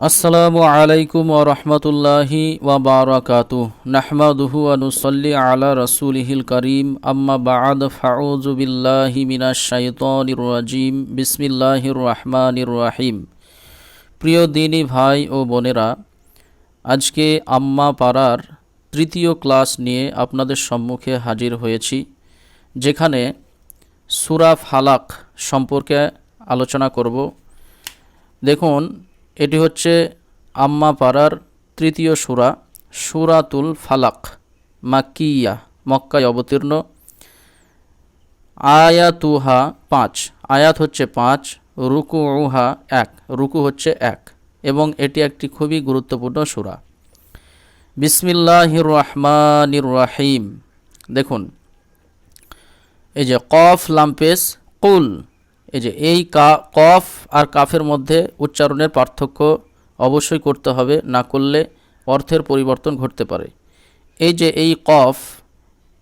আসসালামু আলাইকুম ওরহমতুল্লাহি ওবরাকাতু নাহমাদুহু আনুসল্লি আলা রসুলিহিল করিম। আম্মা বাদ ফাউজু বিল্লাহি মিনাশ শাইতানির রাজিম। বিসমিল্লাহির রহমানির রাহিম। প্রিয় দিনী ভাই ও বোনেরা, আজকে আম্মা পাড়ার তৃতীয় ক্লাস নিয়ে আপনাদের সম্মুখে হাজির হয়েছি, যেখানে সুরা ফালাক সম্পর্কে আলোচনা করব। দেখুন এটি হচ্ছে আম্মা পাড়ার তৃতীয় সুরা, সুরাতুল ফালাক মাকিয়া মক্কায় অবতীর্ণ। আয়াতুহা পাঁচ, আয়াত হচ্ছে পাঁচ রুকু উহা এক, রুকু হচ্ছে এক, এবং এটি একটি খুবই গুরুত্বপূর্ণ সুরা। বিসমিল্লাহির রহমানির রাহিম। দেখুন, এই যে কফ লাম্পেস কুল এই যে এই কফ আর কাফের মধ্যে উচ্চারণের পার্থক্য অবশ্যই করতে হবে, না করলে অর্থের পরিবর্তন ঘটতে পারে। এই যে এই কফ,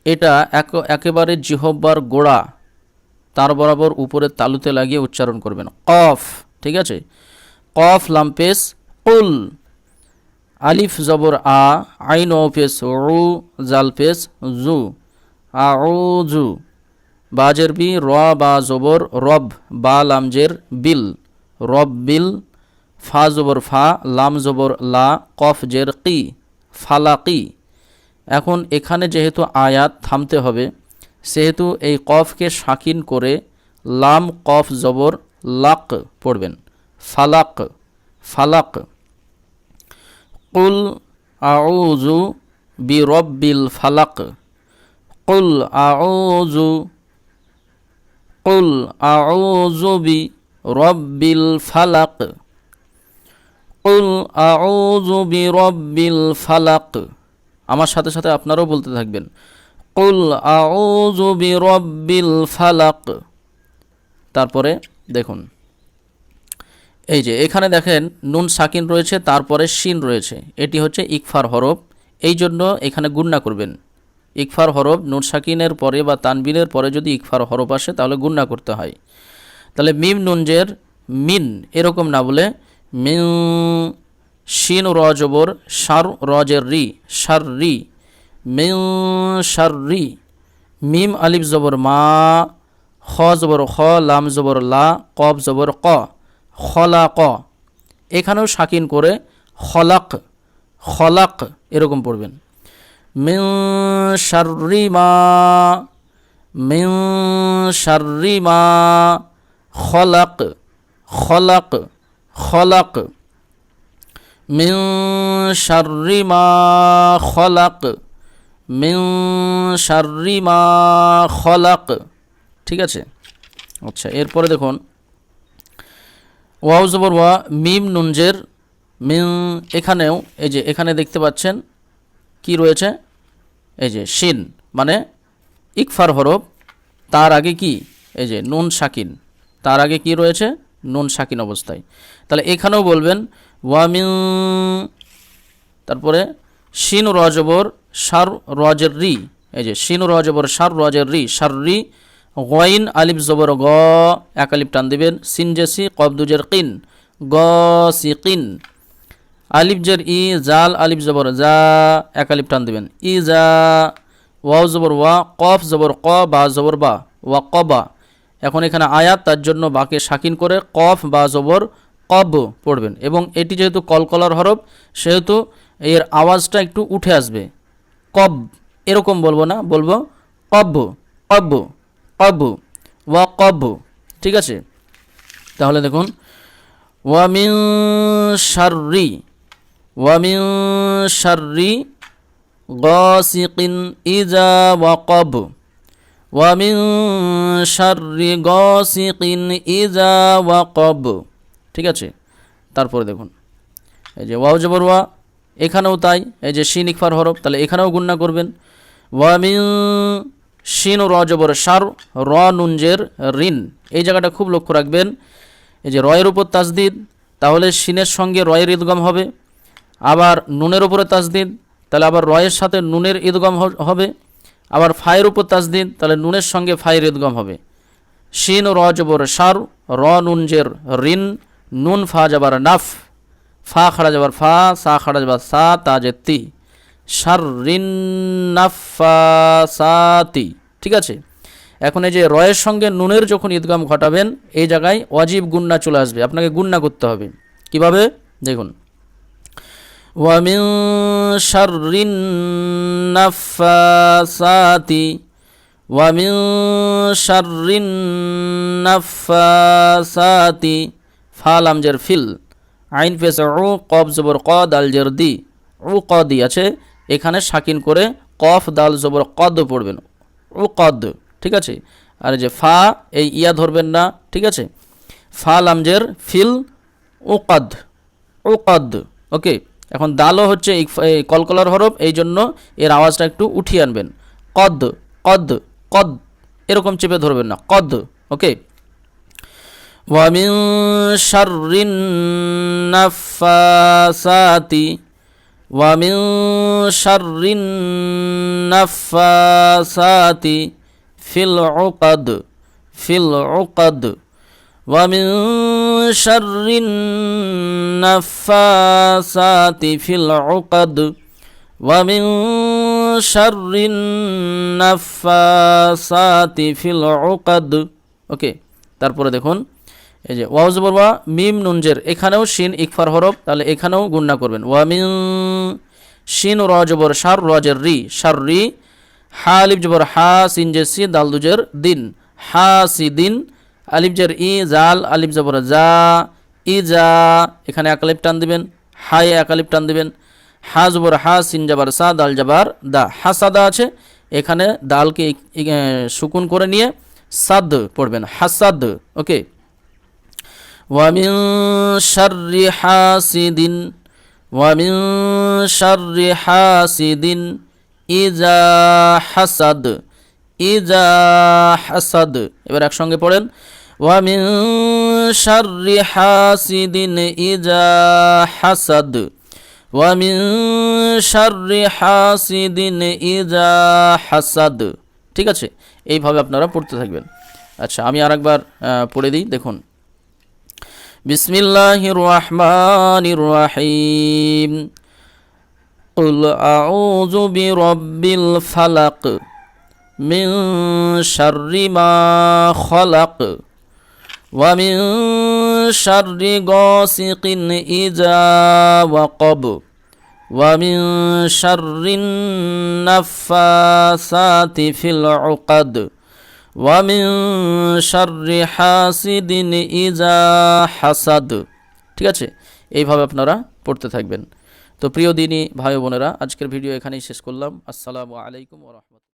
এটা এক, একেবারে জিহব্বার গোড়া, তার বরাবর উপরে তালুতে লাগিয়ে উচ্চারণ করবেন। কফ, ঠিক আছে? কফ লাম্পেস কুল আলিফ, জবর, আ, আইন পেস উ জাল জু আ জু বাজের বি, র বা জবর, রব বা লামজের বিল। রব বিল, ফা জবর ফা, লাম জবর লা, কফ জের কি, ফালাকি। এখন এখানে যেহেতু আয়াত থামতে হবে, সেহেতু এই কফকে শাকিন করে লাম, কফ জবর, লাক পড়বেন। ফালাক ফালাক। কুল আউজু বি রব্বিল ফালাক। কুল আউজু কুল আউযু বি রব্বিল ফালাক কুল আউযু বি রব্বিল ফালাক আমার সাথে সাথে আপনারাও বলতে থাকবেন। কুল আউযু বি রব্বিল ফালাক তারপরে দেখুন। এই যে এখানে দেখেন নুন সাকিন রয়েছে, তারপরে শিন রয়েছে। এটি হচ্ছে ইকফার হরফ। এই জন্য এখানে গুন্না করবেন। ইকফার হরফ নুন সাকিনের পরে বা তানবিনের পরে যদি ইকফার হরফ আসে, তাহলে গুন্না করতে হয়। তাহলে মিম নুনজের মিন এরকম না বলে মিন শিন রজবর সার রজের রি সার রি, মিন সার রি, মিম আলিফ জবর মা, খ জবর খ, লাম জবর লা কব জবর ক, খলা ক। এখানেও সাকিন করে খলাক খলাক এরকম পড়বেন। মিন শাররি মা, মিন শাররি মা, খলাক খলাক খলাক। মিন শাররি মা, খলাক। মিন শাররি মা, খলাক। ঠিক আছে? আচ্ছা এরপরে দেখুন। ওয়াও জবর ওয়া, মিম নুনজের, মিন এখানেও, এই যে এখানে দেখতে পাচ্ছেন কি রয়েছে? এই যে শিন মানে ইকফার হরফ, তার আগে কি? এই যে নুন সাকিন তার আগে কি রয়েছে? নুন সাকিন অবস্থায়। তাহলে এখানেও বলবেন, ওয়ামিন, তারপরে শিন রজবর সার রজের রি, এই যে শিন রজবর সার রজের রি সার রি, গইন, আলিফ জবর গ, এক আলিফ টান দিবেন, সিন জেসি কবদুজের কিন, গ সি কিন। আলিফ জের ই, জাল, আলিফ জবর জা, এক আলিফ টান দেবেন। ই, জা, ওয়াও জবর ওয়া, কফ জবর ক, বা জবর বা, ওয়া ক বা। এখন এখানে আয়াত, তার জন্য বাকে শাকিন করে কফ, বা জবর কব পড়বেন। এবং এটি যেহেতু কলকলার হরফ, সেহেতু এর আওয়াজটা একটু উঠে আসবে। কব, এরকম বলব না, বলব কব কব কব, ওয়া কব। ঠিক আছে? তাহলে দেখুন, ওয়া ওয়ামিন শাররি ওয়ামিন শাররি গসিকিন ইজা ওয়াকব ওয়ামিন শাররি গসিকিন ইজা ওয়াকব ঠিক আছে? তারপরে দেখুন। এই যে ওয়াও জবর ওয়া, এখানেও তাই। এই যে শিন ইকফার হরফ, তাহলে এখানেও গুণনা করবেন। ওয়ামিন শিন র জবর সার, র নুনজের রিন এই জায়গাটা খুব লক্ষ্য রাখবেন। এই যে রয়ের উপর তাজদিদ, তাহলে শিনের সঙ্গে রয়ের ঈদগম হবে। আবার নুনের উপরে তাজদিদ তাহলে আবার রয়ের সাথে নুনের ঈদগম হবে। আবার ফায়ের উপর তাজদিদ তাহলে নুনের সঙ্গে ফায়ের ঈদগম হবে। শিন র জবর সার র নুন জের রিন, নুন ফা যাবার নাফ, ফা খাড়া যাবার ফা, সা খাড়া যাবার সা তাজের তি। সার রিন নাফা সা তি। ঠিক আছে? এখন এই যে রয়ের সঙ্গে নুনের যখন ঈদগাম ঘটাবেন, এই জায়গায় অজীব গুন্না চলে আসবে। আপনাকে গুন্না করতে হবে। কীভাবে? দেখুন। ওয়ামিন শারিন নাফাসাতি ওয়ামিন শারিন নাফাসাতি ফাল আমজের ফিল আইন পেশ ও কব জবর ক দাল জের দি ও কদি আছে এখানে সাকিন করে কফ দাল জবর কদ পড়বেন ও কদ ঠিক আছে? আর যে ফা, এই ইয়া ধরবেন না, ঠিক আছে? ফা লামজের ফিল ও কদ ও কদ ওকে? এখন দালও হচ্ছে ইক- এই কলকলার হরফ এই জন্য এর আওয়াজটা একটু উঠিয়ে আনবেন কদ কদ কদ এরকম চেপে ধরবেন না কদ ওকে ومن شر النفاسات ومن شر النفاسات في العقد في العقد ومن شر النفاسات في العقد ومن شر النفاسات في العقد ওকে তারপরে দেখুন এই যে ওয়াউজ বলবা মিম নুনজের এখানেও শিন ইকফার হরফ তাহলে এখানেও গুণনা করবেন ওয়ামিন শিন রজবর সার রজের রি সার রি হা আলিফ জবর হা সিন জে সি দাল দুজের দিন হা সি দিন আলিফজার ই, জাল, আলিফ জবর যা ই যা এখানে একালিপ টান দিবেন হাই একালিপ টান দিবেন, হা জবর হা, সিন জাবার সা, দাল জাবার দা, হা সাদা আছে, এখানে দালকে শুকুন করে নিয়ে সাদ পড়বেন হাসাদ ওকে। ওয়ামিন শার্রি হাসিদিন ওয়ামিন শার্রি হাসিদিন ইজা হাসাদ إذا حسد এবার একসঙ্গে পড়েন ومن شر حاسد إذا حسد ومن شر حاسد إذا حسد ঠিক আছে এইভাবে আপনারা পড়তে থাকবেন আচ্ছা আমি আরেকবার আহ, পড়ে দিই দেখুন بسم الله الرحمن الرحيم قل أعوذ برب الفلق من شر ما خلق ومن شر غاسق إذا وقب ومن شر النفاثات في العقد ومن شر حاسد إذا حسد ঠিক আছে এইভাবে আপনারা পড়তে থাকবেন তো প্রিয় দিনী ভাই ও বোনেরা আজকের ভিডিও এখানেই শেষ করলাম আসসালামু আলাইকুম ওয়া রাহমাতুল্লাহ